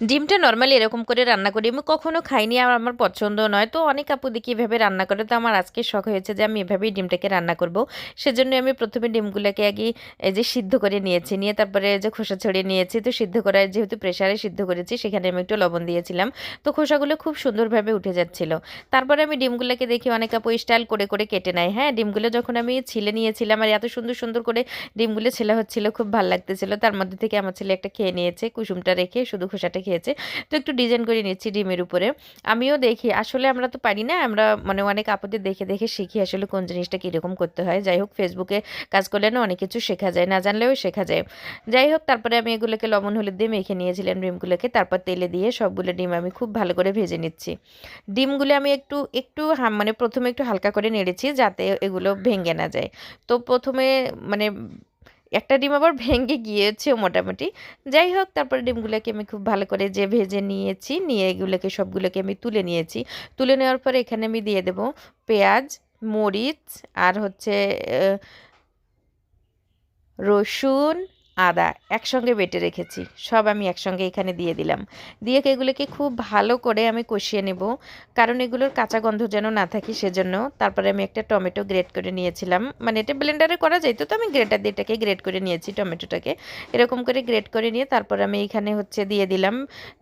ডিমটা নর্মালি এরকম করে রান্না করি। আমি কখনো খাইনি, আর আমার পছন্দ নয়। তো অনেক আপু দেখি এভাবে রান্না করে। তো আমার আজকে শখ হয়েছে যে আমি এভাবেই ডিমটাকে রান্না করব। সেজন্য আমি প্রথমে ডিমগুলোকে আগে এই যে সিদ্ধ করে নিয়েছি। নিয়ে তারপরে যে খোসা ছড়িয়ে নিয়েছি। তো সিদ্ধ করার যেহেতু প্রেশারে সিদ্ধ করেছি, সেখানে আমি একটু লবণ দিয়েছিলাম। তো খোসাগুলো খুব সুন্দরভাবে উঠে যাচ্ছিল। তারপরে আমি ডিমগুলোকে দেখি অনেক আপু স্টাইল করে করে কেটে নেয়। হ্যাঁ ডিমগুলো যখন আমি ছিলে নিয়েছিলাম, আর এত সুন্দর সুন্দর করে ডিমগুলো ছেলা হচ্ছিল, খুব ভালো লাগতেছিল। তার মধ্যে থেকে আমার ছেলে একটা খেয়ে নিয়েছে। কুসুমটা রেখে শুধু খোসাটা খেয়েছে। তো একটু ডিজাইন করে নিচ্ছি ডিমের উপরে। আমিও দেখি, আসলে আমরা তো পারি না, আমরা মানে অনেক আপদের দেখে দেখে শিখি আসলে কোন জিনিসটা কীরকম করতে হয়। যাই হোক ফেসবুকে কাজ করলে না অনেক কিছু শেখা যায়, না জানলেও শেখা যায়। যাই হোক, তারপরে আমি এগুলোকে লবণ, হলুদ দিয়ে মেখে নিয়েছিলাম ডিমগুলোকে, তারপর তেলে দিয়ে সবগুলো ডিম আমি খুব ভালো করে ভেজে নিচ্ছি। ডিমগুলো আমি একটু একটু মানে প্রথমে একটু হালকা করে নেড়েছি যাতে এগুলো ভেঙে না যায়। তো প্রথমে মানে একটা ডিম আবার ভেঙে গিয়েছেও মোটামুটি। যাই হোক, তারপরে ডিমগুলোকে আমি খুব ভালো করে যে ভেজে নিয়েছি, নিয়ে এগুলোকে, সবগুলোকে আমি তুলে নিয়েছি। তুলে নেওয়ার পরে এখানে আমি দিয়ে দেব পেঁয়াজ, মরিচ আর হচ্ছে রসুন আদা একসঙ্গে বেটে রেখেছি। সব আমি একসঙ্গে এখানে দিয়ে দিলাম। দিয়ে এগুলোকে খুব ভালো করে আমি কষিয়ে নেব। কারণ এগুলোর কাঁচা গন্ধ যেন না থাকে সেজন্য তারপরে আমি একটা টমেটো গ্রেট করে নিয়েছিলাম। মানে এটা ব্লেন্ডারে করা যাইতো তো আমি গ্রেটার দিয়ে এটাকে গ্রেট করে নিয়েছি টমেটোটাকে। এরকম করে গ্রেট করে নিয়ে তারপর আমি এখানে হচ্ছে দিয়ে দিলাম।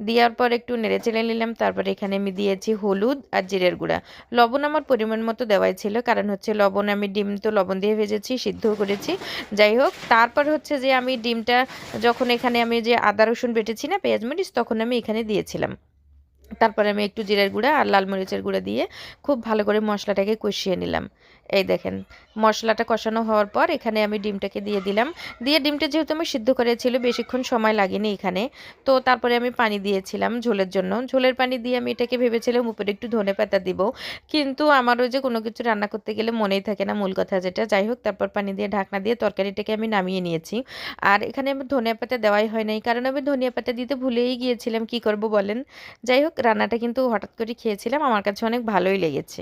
দেওয়ার পর একটু নেড়ে চেড়ে নিলাম। তারপরে এখানে আমি দিয়েছি হলুদ আর জিরের গুঁড়া। লবণ আমার পরিমাণ মতো দেওয়াই ছিল। কারণ হচ্ছে লবণ আমি ডিম তো লবণ দিয়ে ভেজেছি, সিদ্ধও করেছি। যাই হোক, তারপর হচ্ছে যে আমি ডিমটা যখন এখানে আমি যে আদা রসুন বেটেছি না পেঁয়াজ মরিচ, তখন আমি এখানে দিয়েছিলাম। তারপরে আমি একটু জিরের গুঁড়া আর লাল মরিচের গুঁড়া দিয়ে খুব ভালো করে মশলাটাকে কষিয়ে নিলাম। এই দেখেন, মশলাটা কষানো হওয়ার পর এখানে আমি ডিমটাকে দিয়ে দিলাম। দিয়ে ডিমটা যেহেতু আমি সিদ্ধ করেছিল বেশিক্ষণ সময় লাগেনি এখানে। তো তারপরে আমি পানি দিয়েছিলাম ঝোলের জন্য। ঝোলের পানি দিয়ে আমি এটাকে ভেবেছিলাম উপরে একটু ধনে পাতা দিব। কিন্তু আমারও যে কোনো কিছু রান্না করতে গেলে মনেই থাকে না মূল কথা যেটা। যাই হোক, তারপর পানি দিয়ে ঢাকনা দিয়ে তরকারিটাকে আমি নামিয়ে নিয়েছি। আর এখানে আমি ধনিয়া পাতা দেওয়াই হয় নাই। কারণ আমি ধনিয়া পাতা দিতে ভুলেই গিয়েছিলাম। কি করব বলেন? যাই হোক রান্নাটা কিন্তু হঠাৎ করে খেয়েছিলাম। আমার কাছে অনেক ভালোই লেগেছে।